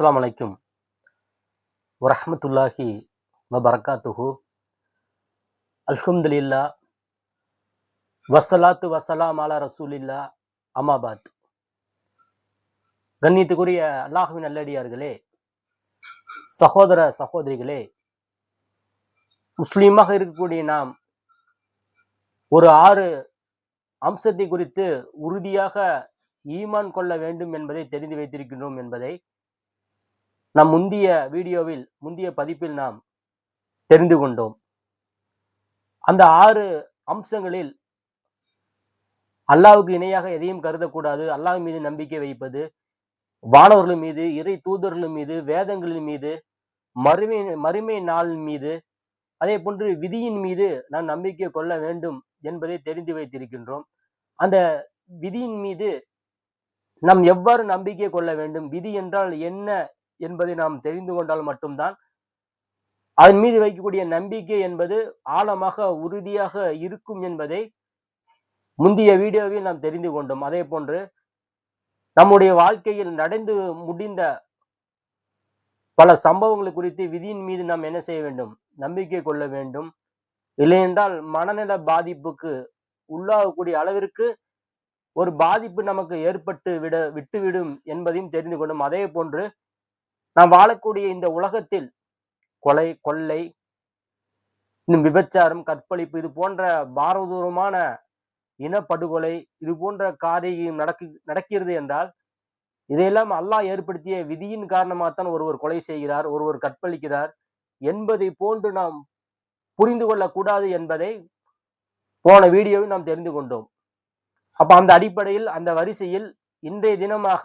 அஸ்லாம் வலைக்கும் வரஹ்மத்துல்லாஹி வபர்காத்துஹு. அல்ஹம்துலில்லா வசலாத்து வசலாம் அலா ரசூலில்லா அமாபாத் கண்ணியத்துக்குரிய அல்லாஹுவின் நல்லடியார்களே சகோதர சகோதரிகளே முஸ்லீமாக இருக்கக்கூடிய நாம் ஒரு ஆறு அம்சத்தை குறித்து உறுதியாக ஈமான் கொள்ள வேண்டும் என்பதை தெரிந்து வைத்திருக்கின்றோம் என்பதை நம் முந்திய வீடியோவில் முந்திய பதிப்பில் நாம் தெரிந்து கொண்டோம். அந்த ஆறு அம்சங்களில் அல்லாவுக்கு இணையாக எதையும் கருதக்கூடாது. அல்லாஹ் மீது நம்பிக்கை வைப்பது வானவர்கள் மீது இறை தூதர்கள் மீது வேதங்களின் மீது மறுமை மறுமை நாள் மீது அதே போன்று விதியின் மீது நாம் நம்பிக்கை கொள்ள வேண்டும் என்பதை தெரிந்து வைத்திருக்கின்றோம். அந்த விதியின் மீது நாம் எவ்வாறு நம்பிக்கை கொள்ள வேண்டும்? விதி என்றால் என்ன? என்பதை நாம் தெரிந்து கொண்டால் மட்டும்தான் அதன் மீது வைக்கக்கூடிய நம்பிக்கை என்பது ஆழமாக உறுதியாக இருக்கும் என்பதை முந்தைய வீடியோவில் நாம் தெரிந்து கொண்டோம். அதே போன்று நம்முடைய வாழ்க்கையில் நடந்து முடிந்த பல சம்பவங்கள் குறித்து விதியின் மீது நாம் என்ன செய்ய வேண்டும்? நம்பிக்கை கொள்ள வேண்டும். இல்லையென்றால் மனநல பாதிப்புக்கு உள்ளாகக்கூடிய அளவிற்கு ஒரு பாதிப்பு நமக்கு ஏற்பட்டு விட விட்டுவிடும் என்பதையும் தெரிந்து கொண்டும். அதே போன்று நாம் வாழக்கூடிய இந்த உலகத்தில் கொலை கொள்ளை இன்னும் விபச்சாரம் கற்பழிப்பு இது போன்ற பாரதூரமான இனப்படுகொலை இது போன்ற காரியம் நடக்கு நடக்கிறது என்றால் இதையெல்லாம் அல்லாஹ் ஏற்படுத்திய விதியின் காரணமாகத்தான் ஒருவர் கொலை செய்கிறார் ஒருவர் கற்பழிக்கிறார் என்பதை போன்று நாம் புரிந்து கொள்ளக்கூடாது என்பதை போன வீடியோவில் நாம் தெரிந்து கொண்டோம். அப்போ அந்த அடிப்படையில் அந்த வரிசையில் இன்றைய தினமாக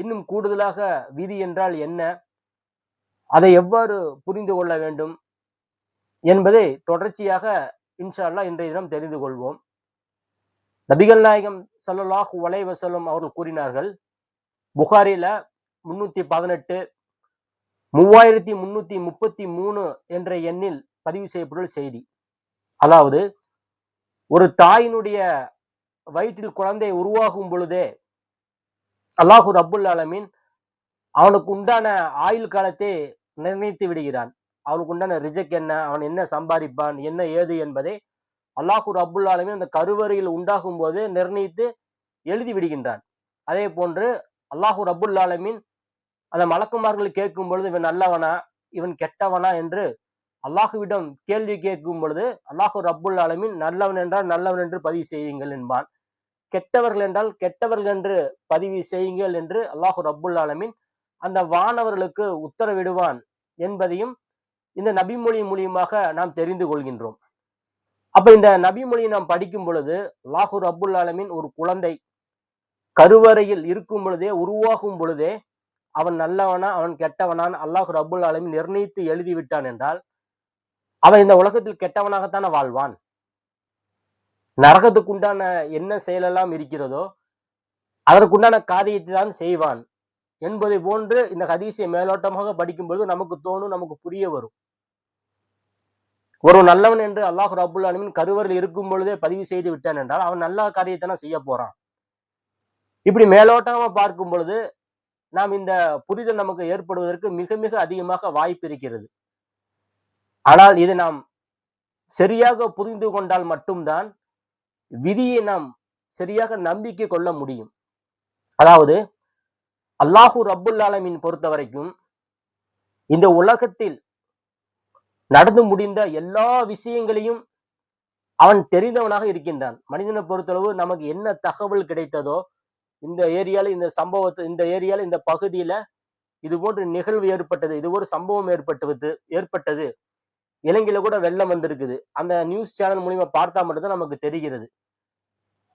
இன்னும் கூடுதலாக விதி என்றால் என்ன? அதை எவ்வாறு புரிந்து கொள்ள வேண்டும் என்பதை தொடர்ச்சியாக இன்ஷால்லா இன்றைய தினம் தெரிந்து கொள்வோம். நபிகள் நாயகம் சல்லாஹ் அலைஹி வஸல்லம் அவர்கள் கூறினார்கள் புகாரில முன்னூத்தி பதினெட்டு மூவாயிரத்தி முன்னூத்தி முப்பத்தி மூணு என்ற எண்ணில் பதிவு செய்யப்பட்டுள்ள செய்தி. அதாவது ஒரு தாயினுடைய வயிற்றில் குழந்தை உருவாகும் பொழுதே அல்லாஹூ ரப்புல் ஆலமீன் அவனுக்கு உண்டான ஆயுள் காலத்தை நிர்ணயித்து விடுகிறான். அவனுக்கு உண்டான ரிஜெக்ட் என்ன அவன் என்ன சம்பாதிப்பான் என்ன ஏது என்பதை அல்லாஹூ ரப்புல் ஆலமீன் அந்த கருவறையில் உண்டாகும் போது நிர்ணயித்து எழுதி விடுகின்றான். அதே போன்று அல்லாஹூ ரப்புல் ஆலமீன் அந்த மலக்குமார்கள் கேட்கும் பொழுது இவன் நல்லவனா இவன் கெட்டவனா என்று அல்லாஹுவிடம் கேள்வி கேட்கும் பொழுது அல்லாஹூ ரப்புல் ஆலமீன் நல்லவன் என்றால் நல்லவன் என்று பதிவு செய்யுங்கள் என்பான். கெட்டவர்கள் என்றால் கெட்டவர்கள் என்று பதிவு செய்யுங்கள் என்று அல்லாஹு ரப்புல் ஆலமின் அந்த வானவர்களுக்கு உத்தரவிடுவான் என்பதையும் இந்த நபிமொழி மூலியமாக நாம் தெரிந்து கொள்கின்றோம். அப்ப இந்த நபிமொழியை நாம் படிக்கும் பொழுது அல்லாஹு அப்புல் ஆலமின் ஒரு குழந்தை கருவறையில் இருக்கும் பொழுதே உருவாகும் பொழுதே அவன் நல்லவனா அவன் கெட்டவனான் அல்லாஹு அப்புல் ஆலமின் நிர்ணயித்து எழுதி விட்டான் என்றால் அவன் இந்த உலகத்தில் கெட்டவனாகத்தானே வாழ்வான்? நரகத்துக்கு உண்டான என்ன செயலெல்லாம் இருக்கிறதோ அதற்குண்டான காரியத்தை தான் செய்வான் என்பதை போன்று இந்த ஹதீசியை மேலோட்டமாக படிக்கும்பொழுது நமக்கு தோணும் நமக்கு புரிய வரும். ஒரு நல்லவன் என்று அல்லாஹ் ரபுல் அலமின் கருவரில் இருக்கும் பொழுதே பதிவு செய்து விட்டான் என்றால் அவன் நல்ல காரியத்தை செய்ய போறான். இப்படி மேலோட்டமாக பார்க்கும் பொழுது நாம் இந்த புரிதல் நமக்கு ஏற்படுவதற்கு மிக மிக அதிகமாக வாய்ப்பு இருக்கிறது. ஆனால் இதை நாம் சரியாக புரிந்து கொண்டால் மட்டும்தான் விதியை நாம் சரியாக நம்பிக்கை கொள்ள முடியும். அதாவது அல்லாஹூ ரப்புல் ஆலமின் பொறுத்த வரைக்கும் இந்த உலகத்தில் நடந்து முடிந்த எல்லா விஷயங்களையும் அவன் தெரிந்தவனாக இருக்கின்றான். மனிதனை பொறுத்தளவு நமக்கு என்ன தகவல் கிடைத்ததோ இந்த ஏரியால இந்த சம்பவத்தை இந்த ஏரியால இந்த பகுதியில இது போன்ற நிகழ்வு ஏற்பட்டது இது ஒரு சம்பவம் ஏற்பட்டது ஏற்பட்டது. இலங்கையில கூட வெள்ளம் வந்திருக்குது. அந்த நியூஸ் சேனல் மூலியமா பார்த்தா மட்டும்தான் நமக்கு தெரிகிறது.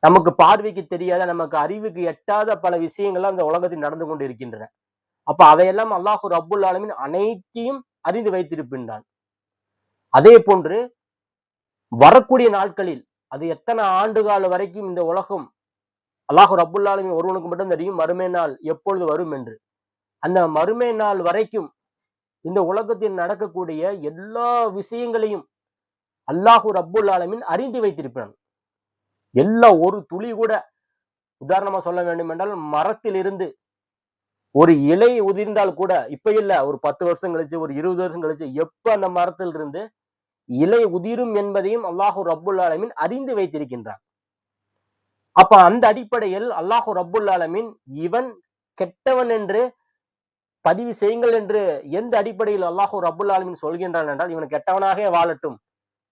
நமக்கு பார்வைக்கு தெரியாத நமக்கு அறிவுக்கு எட்டாத பல விஷயங்கள்லாம் இந்த உலகத்தில் நடந்து கொண்டு இருக்கின்றன அப்ப அதையெல்லாம் அல்லாஹு ரப்புல் ஆலமின் அனைத்தையும் அறிந்து வைத்திருப்பின்றான். அதே போன்று வரக்கூடிய நாட்களில் அது எத்தனை ஆண்டு கால வரைக்கும் இந்த உலகம் அல்லாஹு ரப்புல் ஆலமின் ஒருவனுக்கு மட்டும் தெரியும் மறுமை நாள் எப்பொழுது வரும் என்று. அந்த மறுமை நாள் வரைக்கும் இந்த உலகத்தில் நடக்கக்கூடிய எல்லா விஷயங்களையும் அல்லாஹூ ரப்புல் ஆலமின் அறிந்து வைத்திருப்பான் எல்லா ஒரு துளி கூட உதாரணமா சொல்ல வேண்டும் என்றால் மரத்தில் இருந்து ஒரு இலை உதிர்ந்தால் கூட இப்ப இல்ல ஒரு பத்து வருஷம் கழிச்சு ஒரு இருபது வருஷம் கழிச்சு எப்ப அந்த மரத்திலிருந்து இலை உதிரும் என்பதையும் அல்லாஹு ரப்புல் ஆலமின் அறிந்து வைத்திருக்கின்றான். அப்ப அந்த அடிப்படையில் அல்லாஹு ரப்புல் ஆலமின் இவன் கெட்டவன் என்று பதிவு செய்யுங்கள் என்று எந்த அடிப்படையில் அல்லாஹூ ரப்புல் ஆலமின் சொல்கின்றான் என்றால் இவன் கெட்டவனாக வாழட்டும்.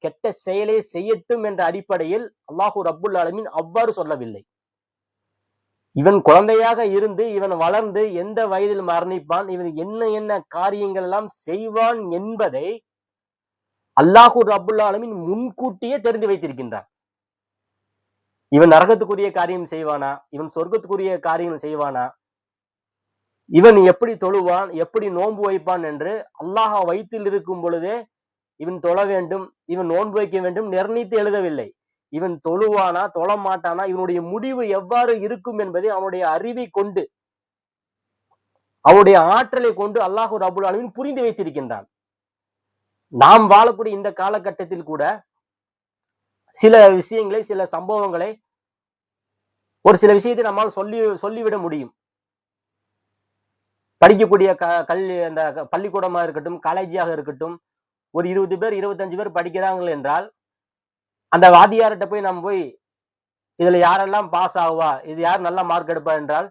கெட்ட செயலை செய்யட்டும் என்ற அடிப்படையில் அல்லாஹூ ரப்புல் ஆலமின் அவ்வாறு சொல்லவில்லை. இவன் குழந்தையாக இருந்து இவன் வளர்ந்து எந்த வயதில் மரணிப்பான் இவன் என்ன என்ன காரியங்கள் எல்லாம் செய்வான் என்பதை அல்லாஹூ ரபுல்லா ஆலமின் முன்கூட்டியே தெரிந்து வைத்திருக்கின்றான். இவன் நரகத்துக்குரிய காரியம் செய்வானா? இவன் சொர்க்கத்துக்குரிய காரியம் செய்வானா? இவன் எப்படி தொழுவான் எப்படி நோன்பு வைப்பான் என்று அல்லாஹ் வயிற்றில் இருக்கும் பொழுதே இவன் தொழ வேண்டும் இவன் நோன்பு வைக்க வேண்டும் நிர்ணயித்து எழுதவில்லை. இவன் தொழுவானா தொழ மாட்டானா இவனுடைய முடிவு எவ்வாறு இருக்கும் என்பதை அவனுடைய அறிவை கொண்டு அவனுடைய ஆற்றலை கொண்டு அல்லாஹு ரபுல் ஆலமின் புரிந்து வைத்திருக்கின்றான். நாம் வாழக்கூடிய இந்த காலகட்டத்தில் கூட சில விஷயங்களை சில சம்பவங்களை ஒரு சில விஷயத்தை நம்மால் சொல்லி சொல்லிவிட முடியும். படிக்கக்கூடிய க கல்வி அந்த பள்ளிக்கூடமாக இருக்கட்டும் காலேஜியாக இருக்கட்டும் ஒரு இருபது பேர் இருபத்தஞ்சு பேர் படிக்கிறாங்க என்றால் அந்த வாதியார்கிட்ட போய் நம்ம போய் இதில் யாரெல்லாம் பாஸ் ஆகுவா? இது யார் நல்லா மார்க் எடுப்பா? என்றால்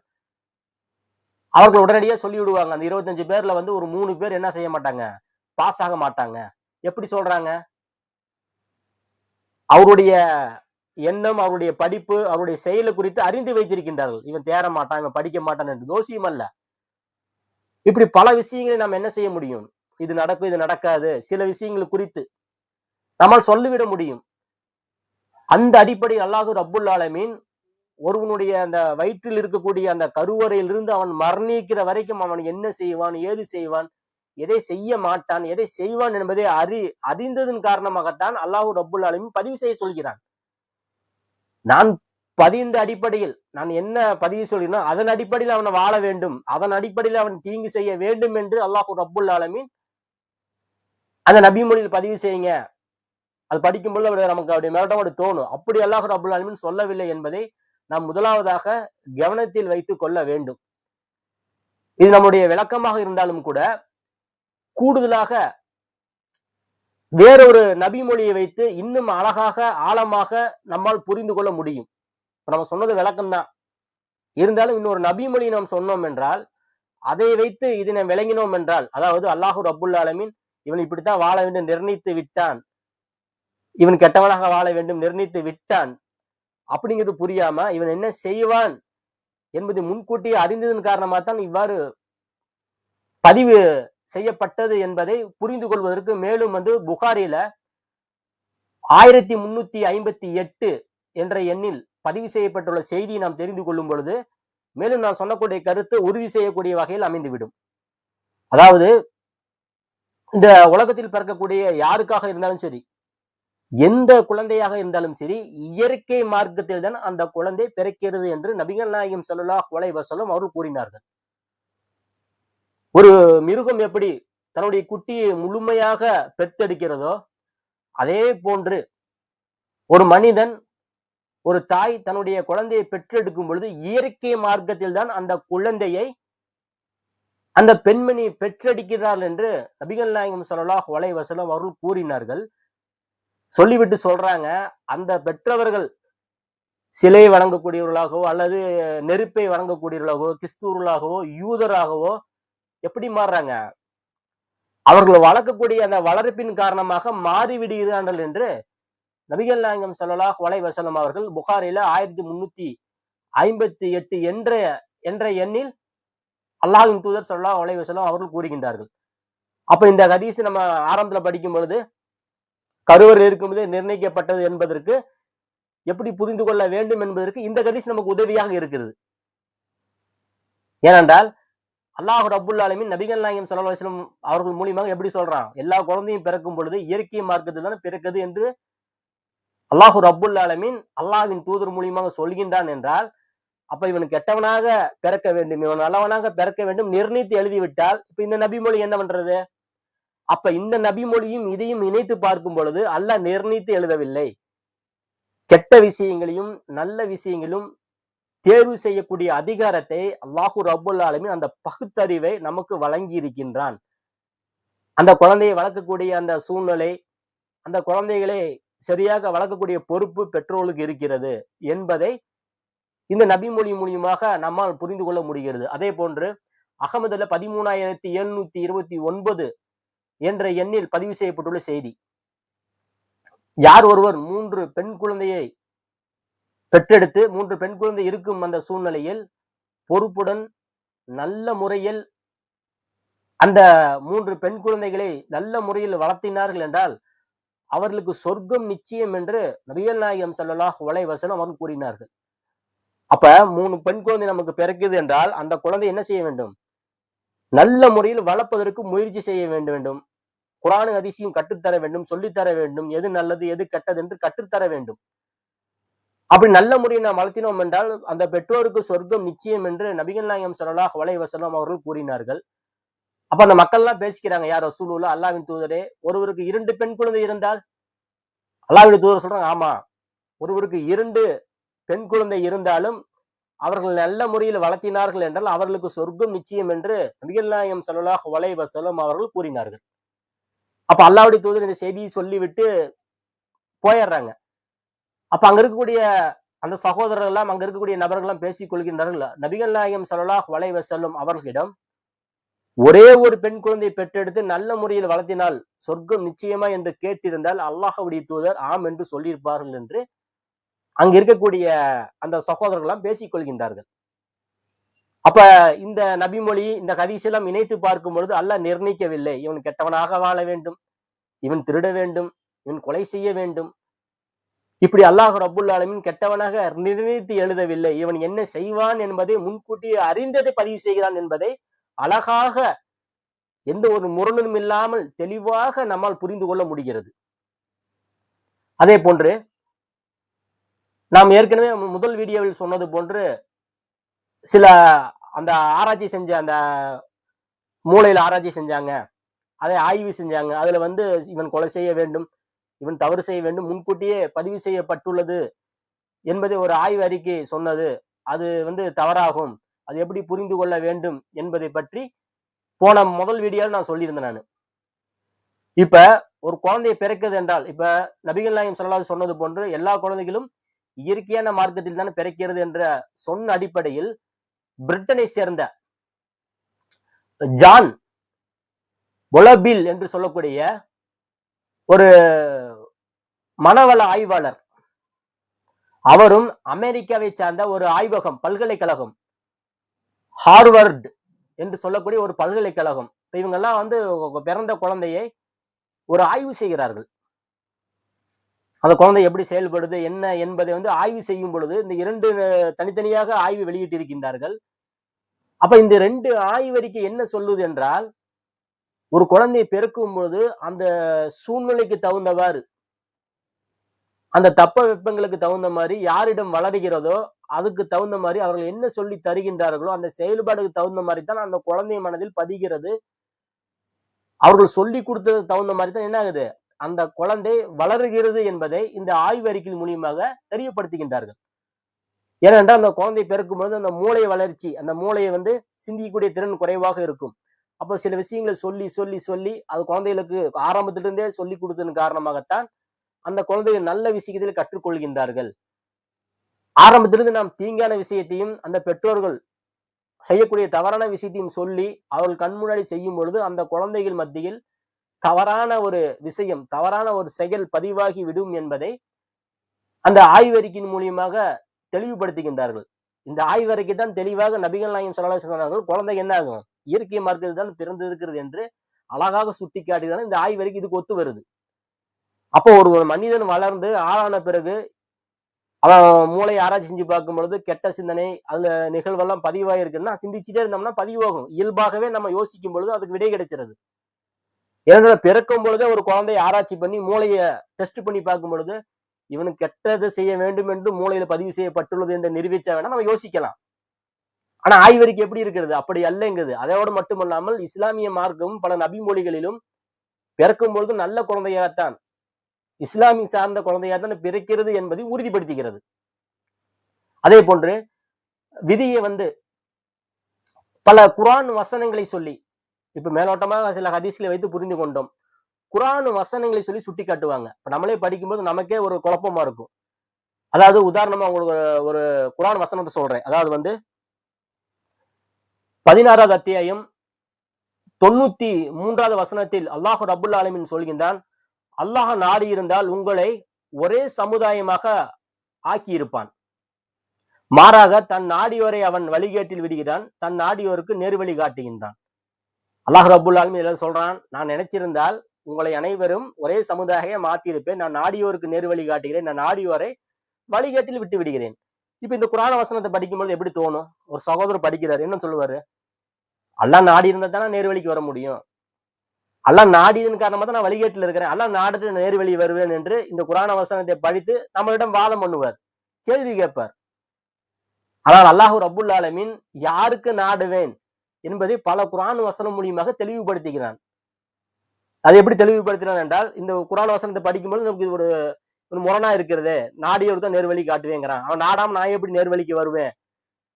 அவர்கள் உடனடியாக சொல்லி விடுவாங்க அந்த இருபத்தஞ்சு பேரில் வந்து ஒரு மூணு பேர் என்ன செய்ய மாட்டாங்க? பாஸ் ஆக மாட்டாங்க. எப்படி சொல்கிறாங்க அவருடைய எண்ணம் அவருடைய படிப்பு அவருடைய செயலை குறித்து அறிந்து வைத்திருக்கின்றார்கள். இவன் தேர மாட்டான் இவன் படிக்க மாட்டான் என்று. தோசியமல்ல அல்ல. இப்படி பல விஷயங்களை நாம் என்ன செய்ய முடியும்? இது நடக்கும் இது நடக்காது. சில விஷயங்கள் குறித்து நம்மால் சொல்லிவிட முடியும். அந்த அடிப்படையில் அல்லாஹு ரப்புல் ஆலமீன் ஒருவனுடைய அந்த வயிற்றில் இருக்கக்கூடிய அந்த கருவறையிலிருந்து அவன் மரணிக்கிற வரைக்கும் அவன் என்ன செய்வான் ஏது செய்வான் எதை செய்ய மாட்டான் எதை செய்வான் என்பதை அறி அறிந்ததன் காரணமாகத்தான் அல்லாஹு ரப்புல் ஆலமீன் பதிவு செய்ய சொல்கிறான். நான் பதிந்த அடிப்படையில் நான் என்ன பதிவு சொல்கிறேனோ அதன் அடிப்படையில் அவனை வாழ வேண்டும். அதன் அடிப்படையில் அவன் தீங்கு செய்ய வேண்டும் என்று அல்லாஹு ரப்புல் ஆலமீன் அந்த நபிமொழியில் பதிவு செய்யுங்க. அது படிக்கும்போது அப்படி நமக்கு அப்படி மிரட்டோடு தோணும். அப்படி அல்லாஹ் ரபுல் ஆலமீன் சொல்லவில்லை என்பதை நாம் முதலாவதாக கவனத்தில் வைத்து கொள்ள வேண்டும். இது நம்முடைய விளக்கமாக இருந்தாலும் கூட கூடுதலாக வேறொரு நபிமொழியை வைத்து இன்னும் அழகாக ஆழமாக நம்மால் புரிந்து கொள்ள முடியும். நம்ம சொன்னது விளக்கம்தான். இருந்தாலும் இன்னொரு நபிமொழி நாம் சொன்னோம் என்றால் அதை வைத்து இதனை விளங்கினோம் என்றால் அதாவது அல்லாஹூர் ரபுல் ஆலமின் இவன் இப்படித்தான் வாழ வேண்டும் நிர்ணயித்து விட்டான். இவன் கெட்டவனாக வாழ வேண்டும் நிர்ணயித்து விட்டான். அப்படிங்கிறது புரியாம இவன் என்ன செய்வான் என்பது முன்கூட்டியே அறிந்ததன் காரணமாக தான் இவ்வாறு பதிவு செய்யப்பட்டது என்பதை புரிந்து கொள்வதற்கு மேலும் வந்து புகாரில ஆயிரத்தி முன்னூத்தி ஐம்பத்தி எட்டு என்ற எண்ணில் பதிவு செய்யப்பட்டுள்ள செய்தியை நாம் தெரிந்து கொள்ளும் பொழுது மேலும் நான் சொல்லக்கூடிய கருத்து உறுதி செய்யக்கூடிய வகையில் அமைந்துவிடும். அதாவது இந்த உலகத்தில் பிறக்கக்கூடிய யாருக்காக இருந்தாலும் சரி எந்த குழந்தையாக இருந்தாலும் சரி இயற்கை மார்க்கத்தில் தான் அந்த குழந்தை பிறக்கிறது என்று நபிகள் நாயகம் சொல்லலா கொலை வசலும் அவர்கள் கூறினார்கள். ஒரு மிருகம் எப்படி தன்னுடைய குட்டியை முழுமையாக பெற்றெடுக்கிறதோ அதே போன்று ஒரு மனிதன் ஒரு தாய் தன்னுடைய குழந்தையை பெற்றெடுக்கும் பொழுது இயற்கை மார்க்கத்தில் தான் அந்த குழந்தையை அந்த பெண்மணி பெற்றெடுக்கிறார்கள் என்று நபிகள் நாயகம் சொல்லலாஹ் ஒலை வசலம் அவர்கள் கூறினார்கள். சொல்லிவிட்டு சொல்றாங்க அந்த பெற்றவர்கள் சிலை வணங்கக்கூடியவர்களாகவோ அல்லது நெருப்பை வணங்கக்கூடியவர்களாகவோ கிறிஸ்துவர்களாகவோ யூதராகவோ எப்படி மாறுறாங்க? அவர்கள் வளர்க்கக்கூடிய அந்த வளர்ப்பின் காரணமாக மாறிவிடுகிறார்கள் என்று நபிகள் நாயகம் ஸல்லல்லாஹு வலை வசலம் அவர்கள் புகாரில ஆயிரத்தி முன்னூத்தி ஐம்பத்தி எட்டு என்ற என்ற எண்ணில் அல்லாஹின் தூதர் ஸல்லல்லாஹு வலை வசலம் அவர்கள் கூறுகின்றார்கள். அப்ப இந்த ஹதீஸ் நம்ம ஆரம்பத்துல படிக்கும் பொழுது கருவர் இருக்கும்போதே நிர்ணயிக்கப்பட்டது என்பதற்கு எப்படி புரிந்து கொள்ள வேண்டும் என்பதற்கு இந்த கதீஸ் நமக்கு உதவியாக இருக்கிறது. ஏனென்றால் அல்லாஹ் அபுல் ஆலமீன் நபிகள் நாயகம் ஸல்லல்லாஹு அலைஹி அவர்கள் மூலியமாக எப்படி சொல்றான்? எல்லா குழந்தையும் பிறக்கும் பொழுது இயற்கை மார்க்கத்தில் தான் பிறக்குது என்று அல்லாஹு ரப்புல் ஆலமீன் அல்லாஹ்வின் தூதர் மூலியமாக சொல்கின்றான் என்றால் அப்ப இவன் கெட்டவனாக பிறக்க வேண்டும் இவன் நல்லவனாக பிறக்க வேண்டும் நிர்ணயித்து எழுதிவிட்டால் இப்ப இந்த நபிமொழி என்ன பண்றது? அப்ப இந்த நபிமொழியும் இதையும் இணைத்து பார்க்கும் பொழுது அல்லாஹ் நிர்ணயித்து எழுதவில்லை. கெட்ட விஷயங்களையும் நல்ல விஷயங்களும் தேர்வு செய்யக்கூடிய அதிகாரத்தை அல்லாஹு ரபுல் ஆலமின் அந்த பகுத்தறிவை நமக்கு வழங்கி இருக்கின்றான் அந்த குழந்தையை வளர்க்கக்கூடிய அந்த சூழ்நிலை அந்த குழந்தைகளை சரியாக வளர்க்கக்கூடிய பொறுப்பு பெற்றோருக்கு இருக்கிறது என்பதை இந்த நபிமொழி மூலியமாக நம்மால் புரிந்து கொள்ள முடிகிறது. அதே போன்று அகமதுல பதிமூணாயிரத்தி எழுநூத்தி இருபத்தி ஒன்பது என்ற எண்ணில் பதிவு செய்யப்பட்டுள்ள செய்தி. யார் ஒருவர் மூன்று பெண் குழந்தையை பெற்றெடுத்து மூன்று பெண் குழந்தை இருக்கும் அந்த சூழ்நிலையில் பொறுப்புடன் நல்ல முறையில் அந்த மூன்று பெண் குழந்தைகளை நல்ல முறையில் வளர்த்தினார்கள் என்றால் அவர்களுக்கு சொர்க்கம் நிச்சயம் என்று நபிகள் நாயகம் ஸல்லல்லாஹு அலைஹி வசனம் அவர்கள் கூறினார்கள். அப்ப மூணு பெண் குழந்தை நமக்கு பிறக்குது என்றால் அந்த குழந்தை என்ன செய்ய வேண்டும்? நல்ல முறையில் வளர்ப்பதற்கு முயற்சி செய்ய வேண்டும் வேண்டும். குரானு அதிசயம் கற்றுத்தர வேண்டும் சொல்லித்தர வேண்டும். எது நல்லது எது கெட்டது என்று கற்றுத்தர வேண்டும். அப்படி நல்ல முறையில் நாம் வளர்த்தினோம் என்றால் அந்த பெற்றோருக்கு சொர்க்கம் நிச்சயம் என்று நபிகள் நாயகம் ஸல்லல்லாஹு வலை வஸல்லம் அவர்கள் கூறினார்கள். அப்ப அந்த மக்கள்லாம் பேசிக்கிறாங்க யார் ரசூலுல்லா? அல்லாவின் தூதரே. ஒருவருக்கு இரண்டு பெண் குழந்தை இருந்தால்? அல்லாவின் தூதர் சொல்றாங்க ஆமா. ஒருவருக்கு இரண்டு பெண் குழந்தை இருந்தாலும் அவர்கள் நல்ல முறையில் வளர்த்தினார்கள் என்றால் அவர்களுக்கு சொர்க்கம் நிச்சயம் என்று நபிகள் நாயம் ஸல்லல்லாஹு அலைஹி வசலம் அவர்கள் கூறினார்கள். அப்ப அல்லாவுடைய தூதர் இந்த செய்தியை சொல்லிவிட்டு போயிடுறாங்க. அப்ப அங்க இருக்கக்கூடிய அந்த சகோதரர்கள் எல்லாம் அங்க இருக்கக்கூடிய நபர்கள் எல்லாம் பேசிக் கொள்கின்றார்கள் நபிகள் நாயகம் ஸல்லல்லாஹு வலை வசலும் அவர்களிடம் ஒரே ஒரு பெண் குழந்தையை பெற்றெடுத்து நல்ல முறையில் வளர்த்தினால் சொர்க்கம் நிச்சயமா என்று கேட்டிருந்தால் அல்லாஹவுடைய தூதர் ஆம் என்று சொல்லியிருப்பார்கள் என்று அங்க இருக்கக்கூடிய அந்த சகோதரர்கள்லாம் பேசிக்கொள்கின்றார்கள் அப்ப இந்த நபிமொழி இந்த ஹதீஸ் இணைத்து பார்க்கும் பொழுது அல்லாஹ் நிர்ணயிக்கவில்லை. இவன் கெட்டவனாக வாழ வேண்டும் இவன் திருட வேண்டும் இவன் கொலை செய்ய வேண்டும். இப்படி அல்லாஹ் ரபுல் ஆலமின் கெட்டவனாக நிர்ணயித்து எழுதவில்லை. இவன் என்ன செய்வான் என்பதை முன்கூட்டியே அறிந்ததை பதிவு செய்கிறான் என்பதை அழகாக எந்த ஒரு முரணும் இல்லாமல் தெளிவாக நம்மால் புரிந்து கொள்ள முடிகிறது. அதே போன்று நாம் ஏற்கனவே முதல் வீடியோவில் சொன்னது போன்று சில அந்த ஆராய்ச்சி செஞ்ச அந்த மூளையில் ஆராய்ச்சி செஞ்சாங்க. அதை ஆய்வு செஞ்சாங்க. அதுல வந்து இவன் கொலை செய்ய வேண்டும் இவன் தவறு செய்ய வேண்டும் முன்கூட்டியே பதிவு செய்யப்பட்டுள்ளது என்பதை ஒரு ஆய்வு அறிக்கை சொன்னது. அது வந்து தவறாகும். அது எப்படி புரிந்து கொள்ள வேண்டும் என்பதை பற்றி போன முதல் வீடியோவில் நான் சொல்லியிருந்தேன் நான். இப்ப ஒரு குழந்தையை பிறக்குது என்றால் இப்ப நபிகள் நாயம் சொல்லலாது சொன்னது போன்று எல்லா குழந்தைகளும் இயற்கையான மார்க்கத்தில் தான் பிறக்கிறது என்ற சொன்ன அடிப்படையில் பிரிட்டனை சேர்ந்த ஜான் பொலபில் என்று சொல்லக்கூடிய ஒரு மனவள ஆய்வாளர். அவரும் அமெரிக்காவை சார்ந்த ஒரு ஆய்வகம் பல்கலைக்கழகம் ஹார்வர்ட் என்று சொல்லக்கூடிய ஒரு பல்கலைக்கழகம். இப்ப இவங்கெல்லாம் வந்து பிறந்த குழந்தையை ஒரு ஆய்வு செய்கிறார்கள். அந்த குழந்தை எப்படி செயல்படுது என்ன என்பதை வந்து ஆய்வு செய்யும் பொழுது இந்த இரண்டு தனித்தனியாக ஆய்வு வெளியிட்டிருக்கின்றார்கள். அப்ப இந்த ரெண்டு ஆய்வறிக்கை என்ன சொல்லுது என்றால் ஒரு குழந்தையை பெருக்கும் பொழுது அந்த சூழ்நிலைக்கு தகுந்தவாறு அந்த தப்ப வெப்பங்களுக்கு தகுந்த மாதிரி யாரிடம் வளருகிறதோ அதுக்கு தகுந்த மாதிரி அவர்கள் என்ன சொல்லி தருகின்றார்களோ அந்த செயல்பாடுக்கு தகுந்த மாதிரி தான் அந்த குழந்தை மனதில் பதிகிறது. அவர்கள் சொல்லி கொடுத்ததுக்கு தகுந்த மாதிரி தான் என்ன ஆகுது அந்த குழந்தை வளருகிறது என்பதை இந்த ஆய்வறிக்கையின் மூலியமாக தெரியப்படுத்துகின்றார்கள். ஏனென்றால் அந்த குழந்தை பிறக்கும் பொழுது அந்த மூளை வளர்ச்சி அந்த மூளையை வந்து சிந்திக்கக்கூடிய திறன் குறைவாக இருக்கும். அப்போ சில விஷயங்களை சொல்லி சொல்லி சொல்லி அது குழந்தைகளுக்கு ஆரம்பத்திலிருந்தே சொல்லி கொடுத்ததன் காரணமாகத்தான் அந்த குழந்தைகள் நல்ல விஷயத்தில் கற்றுக்கொள்கின்றார்கள். ஆரம்பத்திலிருந்து நாம் தீங்கான விஷயத்தையும் அந்த பெற்றோர்கள் செய்யக்கூடிய தவறான விஷயத்தையும் சொல்லி அவர்கள் கண் முன்னாடி செய்யும் பொழுது அந்த குழந்தைகள் மத்தியில் தவறான ஒரு விஷயம் தவறான ஒரு செயல் பதிவாகி விடும் என்பதை அந்த ஆய்வறிக்கையின் மூலியமாக தெளிவுபடுத்துகின்றார்கள். இந்த ஆய்வறிக்கை தான் தெளிவாக நபிகள் நாயம் சொல்லலாம் சொன்னார்கள் குழந்தை என்ன ஆகும்? இயற்கை மார்க்கத்தில் தான் பிறந்திருக்கிறது என்று அழகாக சுட்டி காட்டுகிறாங்க இந்த ஆய்வறிக்கை இதுக்கு ஒத்து வருது. அப்போ ஒரு ஒரு மனிதன் வளர்ந்து ஆளான பிறகு அவன் மூளை ஆராய்ச்சி செஞ்சு பார்க்கும் பொழுது கெட்ட சிந்தனை அதுல நிகழ்வெல்லாம் பதிவாயிருக்குன்னா சிந்திச்சுட்டே இருந்தோம்னா பதிவாகும். இயல்பாகவே நம்ம யோசிக்கும் பொழுது அதுக்கு விடை கிடைச்சிருது. ஏன்னா பிறக்கும் பொழுதே ஒரு குழந்தைய ஆராய்ச்சி பண்ணி மூளையை டெஸ்ட் பண்ணி பார்க்கும் பொழுது இவனுக்கு கெட்டது செய்ய வேண்டும் என்று மூளையில பதிவு செய்யப்பட்டுள்ளது என்று நிரூபிச்சா வேணா நம்ம யோசிக்கலாம். ஆனா ஆய்வறிக்கை எப்படி இருக்கிறது? அப்படி அல்லங்கிறது. அதோடு மட்டுமல்லாமல் இஸ்லாமிய மார்க்கமும் பல நபிமொழிகளிலும் பிறக்கும் பொழுது நல்ல குழந்தையாகத்தான் இஸ்லாமிய சார்ந்த குழந்தையாகத்தான் பிறக்கிறது என்பதை உறுதிப்படுத்துகிறது. அதே போன்று விதியை வந்து பல குரான் வசனங்களை சொல்லி இப்ப மேலோட்டமாக சில ஹதீஸ்களை வைத்து புரிந்து கொண்டோம். குரான் வசனங்களை சொல்லி சுட்டி காட்டுவாங்க. இப்போ நம்மளே படிக்கும்போது நமக்கே ஒரு குழப்பமா இருக்கும். அதாவது உதாரணமா உங்களுக்கு ஒரு- ஒரு குரான் வசனத்தை சொல்றேன். அதாவது வந்து பதினாறாவது அத்தியாயம் தொண்ணூத்தி மூன்றாவது வசனத்தில் அல்லாஹு ரபுல் ஆலமின் சொல்கின்றான் அல்லாஹ் நாடி இருந்தால் உங்களை ஒரே சமுதாயமாக ஆக்கியிருப்பான். மாறாக தன் நாடியோரை அவன் வழிகேட்டில் விடுகிறான். தன் நாடியோருக்கு நேர்வழி காட்டுகின்றான். அல்லாஹ் ரபுல் ஆலமி எல்லாம் சொல்றான்? நான் நினைத்திருந்தால் உங்களை அனைவரும் ஒரே சமுதாய மாத்தியிருப்பேன் நான் நாடியோருக்கு நேர்வழி காட்டுகிறேன். நான் நாடியோரை வழிகேட்டில் விட்டு விடுகிறேன். இப்போ இந்த குரான வசனத்தை படிக்கும்போது எப்படி தோணும்? ஒரு சகோதரர் படிக்கிறார். என்ன சொல்லுவாரு? அல்லாஹ் நாடி இருந்தால் தானே நேர்வழிக்கு வர முடியும். அல்லா நாடியதன் காரணமா தான் நான் வழிகேட்டில் இருக்கிறேன். அல்லாஹ் நாடு நேர்வழி வருவேன் என்று இந்த குரான வசனத்தை படித்து நம்மளிடம் வாதம் பண்ணுவார். கேள்வி கேட்பார். ஆனால் அல்லாஹு ரபுல் ஆலமின் யாருக்கு நாடுவேன் என்பதை பல குரான் வசனம் மூலியமாக தெளிவுபடுத்துகிறான். அது எப்படி தெளிவுபடுத்தினான் என்றால் இந்த குரான் வசனத்தை படிக்கும்போது நமக்கு இது ஒரு ஒரு முரணா இருக்கிறது. நாடியோர் தான் நேர்வழி காட்டுவேங்கிறான். அவன் நாடாம நான் எப்படி நேர்வழிக்கு வருவேன்?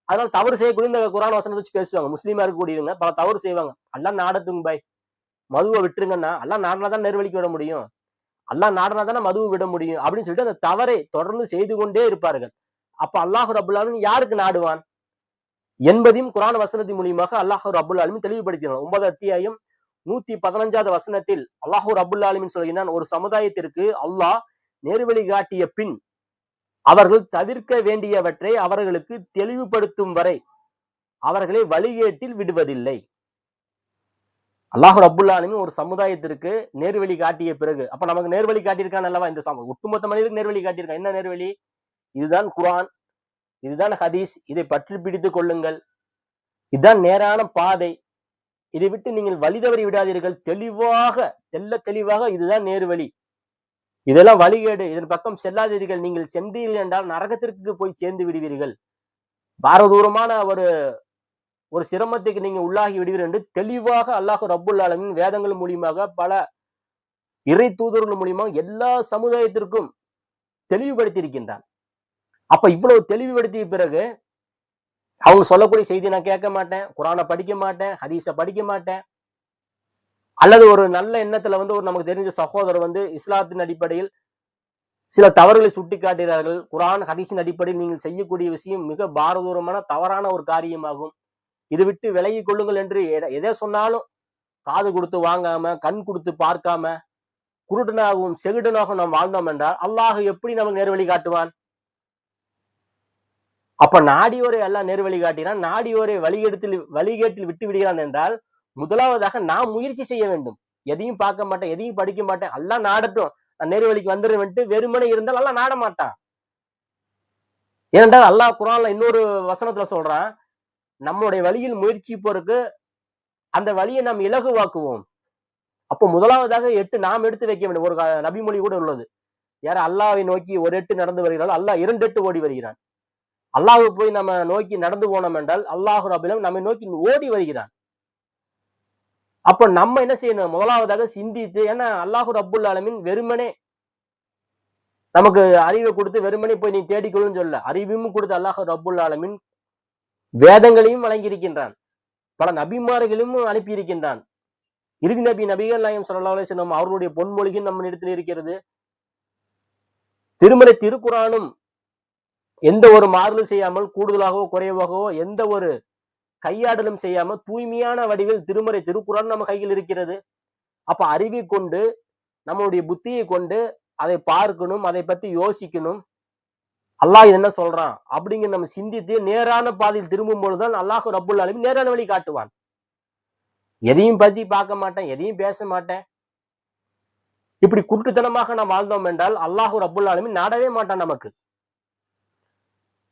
அதனால தவறு செய்யக்கூடிய இந்த குரான் வசனத்தை வச்சு பேசுவாங்க. முஸ்லீமா இருக்கக்கூடியவங்க பல தவறு செய்வாங்க. எல்லாம் நாடத்துங்க பாய். மதுவை விட்டுருங்கன்னா எல்லாம் நாடனா தான் நேர்வழிக்கு விட முடியும்? எல்லாம் நாடனா தானே மதுவை விட முடியும்? அப்படின்னு சொல்லிட்டு அந்த தவறை தொடர்ந்து செய்து கொண்டே இருப்பார்கள். அப்ப அல்லாஹ் ரபுல் ஆலமின் யாருக்கு நாடுவான்? என்பதையும் குரான் வசனத்தின் மூலியமாக அல்லாஹ் ரபுல் ஆலமின் தெளிவுபடுத்தினார் ஒன்பது அத்தியாயம் நூத்தி பதினஞ்சாவது வசனத்தில் அல்லாஹூ ரபுல் ஆலமின் சொல்கிறான் ஒரு சமுதாயத்திற்கு அல்லாஹ் நேர்வழி காட்டிய பின் அவர்கள் தவிர்க்க வேண்டியவற்றை அவர்களுக்கு தெளிவுபடுத்தும் வரை அவர்களை வழிகேட்டில் விடுவதில்லை. அல்லாஹு ரபுல் ஒரு சமுதாயத்திற்கு நேர்வழி காட்டிய பிறகு அப்ப நமக்கு நேர்வழி காட்டியிருக்கான் அல்லவா இந்த சம ஒட்டுமொத்த மனிதருக்கு நேர்வழி காட்டியிருக்கான் என்ன நேர்வழி? இதுதான் குரான் இதுதான் ஹதீஸ் இதை பற்றி பிடித்துக் கொள்ளுங்கள். இதுதான் நேரான பாதை. இதை விட்டு நீங்கள் வழி தவறி விடாதீர்கள். தெளிவாக தெல்ல தெளிவாக இதுதான் நேர்வழி. இதெல்லாம் வழிகேடு. இதன் பக்கம் செல்லாதீர்கள். நீங்கள் சென்றீர்கள் என்றால் நரகத்திற்கு போய் சேர்ந்து விடுவீர்கள். பாரதூரமான ஒரு ஒரு சிரமத்துக்கு நீங்க உள்ளாகி விடுவீர்கள் என்று தெளிவாக அல்லாஹ் ரப்புல் ஆலமின் வேதங்கள் மூலியமாக பல இறை தூதர்கள் மூலியமாக எல்லா சமுதாயத்திற்கும் தெளிவுபடுத்தியிருக்கின்றான். அப்ப இவ்வளவு தெளிவுபடுத்திய பிறகு அவங்க சொல்லக்கூடிய செய்தி நான் கேட்க மாட்டேன் குரானை படிக்க மாட்டேன் ஹதீஸை படிக்க மாட்டேன். அல்லது ஒரு நல்ல எண்ணத்துல வந்து ஒரு நமக்கு தெரிஞ்ச சகோதரர் வந்து இஸ்லாத்தின் அடிப்படையில் சில தவறுகளை சுட்டி காட்டுகிறார்கள் குரான் ஹதீஸின் அடிப்படையில் நீங்கள் செய்யக்கூடிய விஷயம் மிக பாரதூரமான தவறான ஒரு காரியமாகும். இது விட்டு விலகி கொள்ளுங்கள் என்று எதை சொன்னாலும் காது கொடுத்து வாங்காம கண் கொடுத்து பார்க்காம குருடனாகவும் செகுடனாகவும் நாம் வாழ்ந்தோம் என்றால் அல்லாஹ் எப்படி நமக்கு நேர்வழி காட்டுவான்? அப்ப நாடியோரை எல்லாம் நேர்வழி காட்டினா நாடியோரை வழிகேட்டில் வழிகேட்டில் விட்டு விடுகிறான் என்றால் முதலாவதாக நாம் முயற்சி செய்ய வேண்டும். எதையும் பார்க்க மாட்டேன் எதையும் படிக்க மாட்டேன். எல்லாம் நாடட்டும். நான் நேர்வழிக்கு வந்துடுவேன்ட்டு வெறுமனே இருந்தால் எல்லாம் நாட மாட்டான் ஏனென்றால் அல்லாஹ் குரான்ல இன்னொரு வசனத்துல சொல்றான் நம்முடைய வழியில் முயற்சிப்போருக்கு அந்த வழியை நாம் இலகுவாக்குவோம். அப்போ முதலாவதாக எட்டு நாம் எடுத்து வைக்க வேண்டும். ஒரு க- நபிமொழி கூட உள்ளது. யார் அல்லாவை நோக்கி ஒரு எட்டு நடந்து வருகிறாள் அல்லாஹ் இரண்டு எட்டு ஓடி வருகிறான். அல்லாஹு போய் நம்ம நோக்கி நடந்து போனோம் என்றால் அல்லாஹு ரபிலம் நம்மை நோக்கி ஓடி வருகிறான். அப்ப நம்ம என்ன செய்யணும்? முதலாவதாக சிந்தித்து ஏன்னா அல்லாஹு ரப்புல் ஆலமின் வெறுமனே நமக்கு அறிவை கொடுத்து வெறுமனே போய் நீ தேடிக்கொள்ளுன்னு சொல்ல அறிவும் கொடுத்து அல்லாஹு ரப்புல் ஆலமின் வேதங்களையும் வழங்கியிருக்கின்றான். பல நபிமார்களையும் அனுப்பியிருக்கின்றான். இறுதி நபி நபிகள் நாயம் சொல்லலாம் அலிஸ்லாம் அவர்களுடைய பொன்மொழியும் நம்ம இடத்தில் இருக்கிறது. திருமறை திருக்குறானும் எந்த ஒரு மாறுதலும் செய்யாமல் கூடுதலாகவோ குறைவாகவோ எந்த ஒரு கையாடலும் செய்யாம தூய்மையான வடிவில் திருமறை திருக்குறான் நம்ம கையில் இருக்கிறது. அப்ப அறிவை கொண்டு நம்மளுடைய புத்தியை கொண்டு அதை பார்க்கணும் அதை பத்தி யோசிக்கணும். அல்லாஹ் என்ன சொல்றான்? அப்படிங்கிற நம்ம சிந்தித்து நேரான பாதையில் திரும்பும் பொழுதுதான் அல்லாஹ் ரப்புல் அலமி நேரான வழி காட்டுவான். எதையும் பத்தி பார்க்க மாட்டேன் எதையும் பேச மாட்டேன். இப்படி குருட்டுத்தனமாக நாம் வாழ்ந்தோம் என்றால் அல்லாஹு ரப்புல் ஆலமீன் நாடவே மாட்டான் நமக்கு.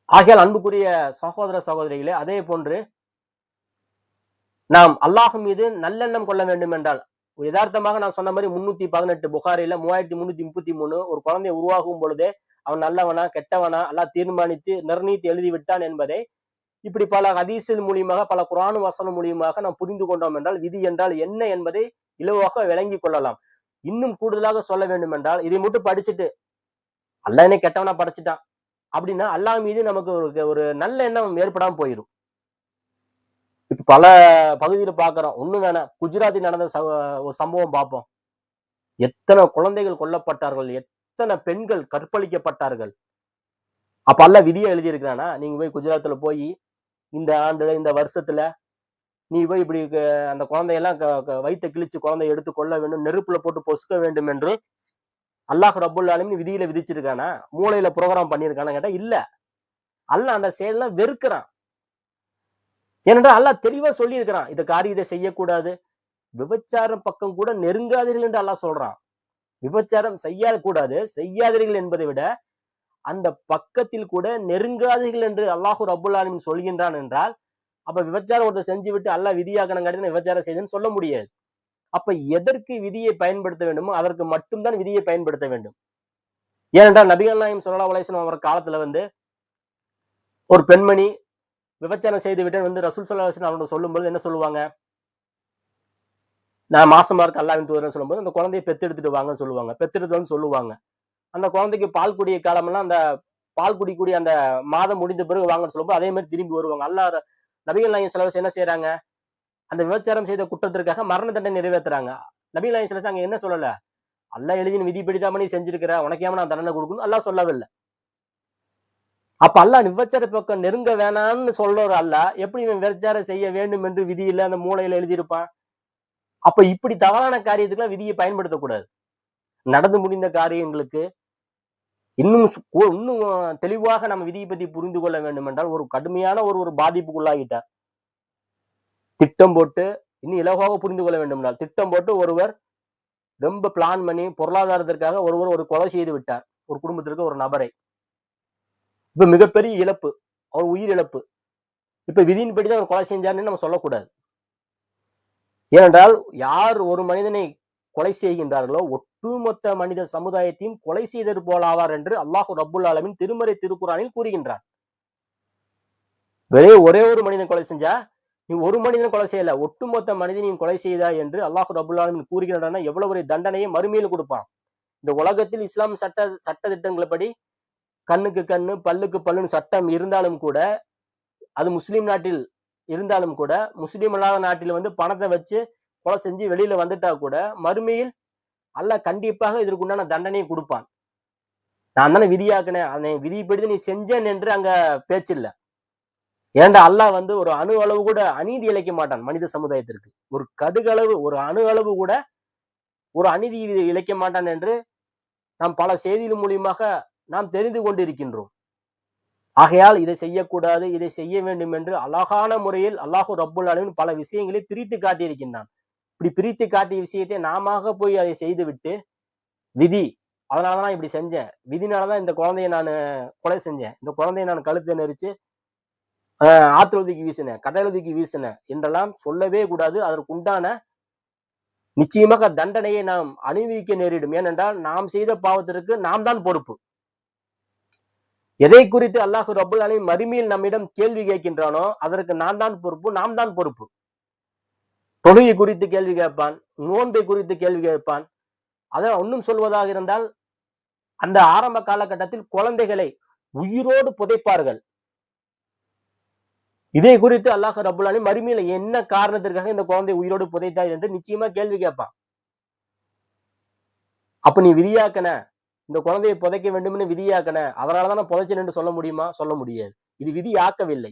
ஆகையால் அன்புக்குரிய சகோதர சகோதரிகளே அதே போன்று நாம் அல்லாஹ் மீது நல்லெண்ணம் கொள்ள வேண்டும் என்றால் யதார்த்தமாக நான் சொன்ன மாதிரி முன்னூத்தி பதினெட்டு புகாரில மூவாயிரத்தி முன்னூத்தி முப்பத்தி மூணு ஒரு குழந்தை உருவாகும் பொழுதே அவன் நல்லவனா கெட்டவனா எல்லாம் தீர்மானித்து நிர்ணயித்து எழுதி விட்டான் என்பதை இப்படி பல ஹதீஸில் மூலியமாக பல குரானு வசனம் மூலியமாக நாம் புரிந்து கொண்டோம் என்றால் விதி என்றால் என்ன என்பதை இலவாக விளங்கி கொள்ளலாம். இன்னும் கூடுதலாக சொல்ல வேண்டும் என்றால் இதை மட்டும் படிச்சுட்டு அல்லாஹ் என்னை கெட்டவனா படைச்சிட்டான் அப்படின்னா அல்லாஹ் மீது நமக்கு ஒரு ஒரு நல்ல எண்ணம் ஏற்படாமல் போயிடும் இப்ப பல பகுதியில் பார்க்குறோம். ஒன்றும் வேணாம் குஜராத்தில் நடந்த ச- ஒரு சம்பவம் பார்ப்போம். எத்தனை குழந்தைகள் கொல்லப்பட்டார்கள் எத் எத்தனை பெண்கள் கற்பழிக்கப்பட்டார்கள்? அப்ப அல்ல விதியை எழுதியிருக்கிறானா? நீங்க போய் குஜராத்ல போய் இந்த ஆண்டுல இந்த வருஷத்துல நீ போய் இப்படி அந்த குழந்தையெல்லாம் க- கிழிச்சு குழந்தைய எடுத்து கொள்ள வேண்டும் நெருப்புல போட்டு பொசுக்க வேண்டும் என்று அல்லாஹ் ரபுல் ஆலமின் விதியில விதிச்சிருக்கானா? மூளையில ப்ரோக்ராம் பண்ணியிருக்கானா கேட்டா இல்ல. அல்ல அந்த செயலாம் வெறுக்கிறான். ஏனென்றால் அல்லாஹ் தெளிவா சொல்லியிருக்கிறான் இந்த காரியத்தை செய்யக்கூடாது விபச்சாரம் பக்கம் கூட நெருங்காதீர்கள் என்று அல்லாஹ் சொல்றான். விபச்சாரம் செய்யக்கூடாது செய்யாதீர்கள் என்பதை விட அந்த பக்கத்தில் கூட நெருங்காதீர்கள் என்று அல்லாஹு ரபுல் ஆலமின் சொல்கின்றான் என்றால் அப்ப விபச்சாரம் ஒருத்தர் செஞ்சு விட்டு அல்லாஹ் விதியாக்கணும் காட்டி விபச்சாரம் செய்துன்னு சொல்ல முடியாது. அப்ப எதற்கு விதியை பயன்படுத்த வேண்டுமோ அதற்கு மட்டும்தான் விதியை பயன்படுத்த வேண்டும். ஏனென்றால் நபிகள் நாயம் சொல்லா அலையம் அவர் காலத்துல வந்து ஒரு பெண்மணி விபச்சாரம் செய்து விட்டு வந்து ரசூல் சல்லா அலிஸ்லாம் அவங்க சொல்லும்போது என்ன சொல்லுவாங்க? நான் மாசமா இருக்க அல்லாவின் தூதரன் சொல்லும்போது அந்த குழந்தையை பெத்தெடுத்துட்டு வாங்கன்னு சொல்லுவாங்க. பெத்தெடுத்து வந்து சொல்லுவாங்க. அந்த குழந்தைக்கு பால் குடிய காலமெல்லாம் அந்த பால் குடிக்கூடிய அந்த மாதம் முடிந்த பிறகு வாங்கன்னு சொல்லும்போது அதே மாதிரி திரும்பி வருவாங்க. அல்லா நபிகள் நாயகம் சிலவசம் என்ன செய்யறாங்க அந்த விபச்சாரம் செய்த குற்றத்திற்காக மரண தண்டனை நிறைவேற்றுறாங்க நபிகள் நாயகம் சிலவசம் அங்க என்ன சொல்லல? அல்லா எழுதின விதிப்படிதான் நீ செஞ்சிருக்கிற உனக்கு நான் தண்டனை கொடுக்கணும்? அல்லாஹ் சொல்லவில்லை. அப்ப அல்லா விபச்சார பக்கம் நெருங்க வேணாம்னு சொல்ற அல்ல எப்படி இவன் விபச்சாரம் செய்ய வேண்டும் என்று விதியில அந்த மூளையில எழுதியிருப்பான்? அப்ப இப்படி தவறான காரியத்துக்குலாம் விதியை பயன்படுத்தக்கூடாது. நடந்து முடிந்த காரியங்களுக்கு இன்னும் சு- இன்னும் தெளிவாக நம்ம விதியை பத்தி புரிந்து கொள்ள வேண்டும் என்றால் ஒரு கடுமையான ஒரு ஒரு பாதிப்புக்குள்ளாகிட்டார். திட்டம் போட்டு இன்னும் இலகுவாக புரிந்து கொள்ள வேண்டும் என்றால் திட்டம் போட்டு ஒருவர் ரொம்ப பிளான் பண்ணி பொருளாதாரத்திற்காக ஒருவர் ஒரு கொலை செய்து விட்டார். ஒரு குடும்பத்திற்கு ஒரு நபரை. இப்ப மிகப்பெரிய இழப்பு அவர் உயிர் இழப்பு இப்ப விதியின்படி தான் அவர் கொலை செஞ்சாருன்னு நம்ம சொல்லக்கூடாது. ஏனென்றால் யார் ஒரு மனிதனை கொலை செய்கின்றார்களோ ஒட்டுமொத்த மனித சமுதாயத்தையும் கொலை செய்தது போலாவார் என்று அல்லாஹு ரபுல் ஆலமின் திருமறை திருக்குறானில் கூறுகின்றார். வெறும் ஒரே ஒரு மனிதன் கொலை செஞ்சா நீ ஒரு மனிதன் கொலை செய்யல ஒட்டுமொத்த மனிதனையும் கொலை செய்தா என்று அல்லாஹு ரபுல் ஆலமின் கூறுகின்றன எவ்வளவு ஒரு தண்டனையை மறுமையில் கொடுப்பான். இந்த உலகத்தில் இஸ்லாம் சட்ட சட்ட திட்டங்கள்படி கண்ணுக்கு கண்ணு பல்லுக்கு பல்லுன்னு சட்டம் இருந்தாலும் கூட அது முஸ்லீம் நாட்டில் இருந்தாலும் கூட முஸ்லீம் இல்லாத நாட்டில் வந்து பணத்தை வச்சு கொலை செஞ்சு வெளியில வந்துட்டா கூட மறுமையில் அல்லாஹ் கண்டிப்பாக இதற்குண்டான தண்டனையை கொடுப்பான். நான் தானே விதியாக்குனேன். அதை விதிப்படி நீ செஞ்சேன் என்று அங்க பேச்சு இல்ல ஏன்டா அல்லாஹ் வந்து ஒரு அணு அளவு கூட அநீதி இழைக்க மாட்டான் மனித சமுதாயத்திற்கு. ஒரு கடுகளவு ஒரு அணு அளவு கூட ஒரு அநீதி இழைக்க மாட்டான் என்று நாம் பல செய்திகள் மூலியமாக நாம் தெரிந்து கொண்டிருக்கின்றோம். ஆகையால் இதை செய்யக்கூடாது இதை செய்ய வேண்டும் என்று அழகான முறையில் அல்லாஹு ரப்புல் அலமின் பல விஷயங்களை பிரித்து காட்டியிருக்கின்றான். இப்படி பிரித்து காட்டிய விஷயத்தை நாம போய் அதை செய்துவிட்டு விதி அதனாலதான் இப்படி செஞ்சேன். விதினால தான் இந்த குழந்தைய நான் கொலை செஞ்சேன். இந்த குழந்தைய நான் கழுத்தை நெரிச்சு ஆஹ், தூக்கி வீசினேன் கடலை தூக்கி வீசினேன் என்றெல்லாம் சொல்லவே கூடாது. அதற்கு உண்டான நிச்சயமாக தண்டனையை நாம் அணிவிக்க நேரிடும். ஏனென்றால் நாம் செய்த பாவத்திற்கு நாம் தான் பொறுப்பு. எதை குறித்து அல்லாஹு ரபுல் அலீம் மறுமையில் நம்மிடம் கேள்வி கேட்கின்றானோ அதற்கு நான் தான் பொறுப்பு நாம் தான் பொறுப்பு. தொழுகை குறித்து கேள்வி கேட்பான் நோன்பை குறித்து கேள்வி கேட்பான். அதை இன்னும் சொல்வதாக இருந்தால் அந்த ஆரம்ப காலகட்டத்தில் குழந்தைகளை உயிரோடு புதைப்பார்கள். இதை குறித்து அல்லாஹ் ரபுல் அலீம் மறுமையில என்ன காரணத்திற்காக இந்த குழந்தை உயிரோடு புதைத்தாய் என்று நிச்சயமா கேள்வி கேட்பான். அப்ப நீ விதியாக்கன இந்த குழந்தையை புதைக்க வேண்டும்னு விதியாக்கன அதனாலதான் தான் புதைச்சேன் என்று சொல்ல முடியுமா? சொல்ல முடியாது. இது விதி ஆக்கவில்லை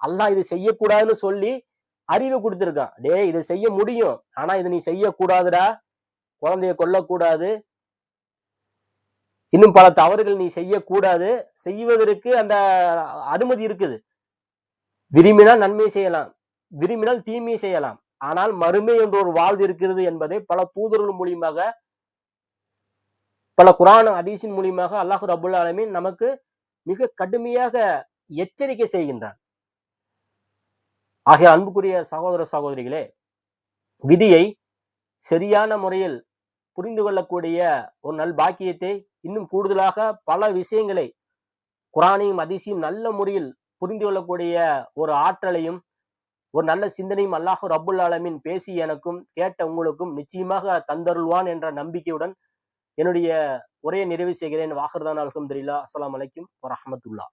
அல்லாஹ் இது செய்யக்கூடாதுன்னு சொல்லி அறிவை கொடுத்துருக்கான். டேய் இதை செய்ய முடியும். ஆனா இதை நீ செய்யக்கூடாதுடா. குழந்தைய கொல்லக்கூடாது. இன்னும் பல தவறுகள் நீ செய்யக்கூடாது. செய்வதற்கு அந்த அனுமதி இருக்குது. விரும்பினால் நன்மை செய்யலாம். விரும்பினால் தீமை செய்யலாம். ஆனால் மறுமை என்ற ஒரு வாழ்வு இருக்கிறது என்பதை பல தூதர்கள் மூலியமாக பல குரான் அதிசின் மூலியமாக அல்லாஹு ரபுல் ஆலமின் நமக்கு மிக கடுமையாக எச்சரிக்கை செய்கின்றான். ஆகிய அன்புக்குரிய சகோதர சகோதரிகளே விதியை சரியான முறையில் புரிந்து கொள்ளக்கூடிய ஒரு நல் பாக்கியத்தை இன்னும் கூடுதலாக பல விஷயங்களை குரானையும் அதிசையும் நல்ல முறையில் புரிந்து கொள்ளக்கூடிய ஒரு ஆற்றலையும் ஒரு நல்ல சிந்தனையும் அல்லாஹு ரபுல் ஆலமின் பேசி எனக்கும் கேட்ட உங்களுக்கும் நிச்சயமாக தந்தருள்வான் என்ற நம்பிக்கையுடன் என்னுடைய உரையை நிறைவு செய்கிறேன். வாகர்தான் அல்ஹம்துலில்லாஹ். அஸ்லாம் வலைக்கும் வரஹ்மத்துல்லாஹ்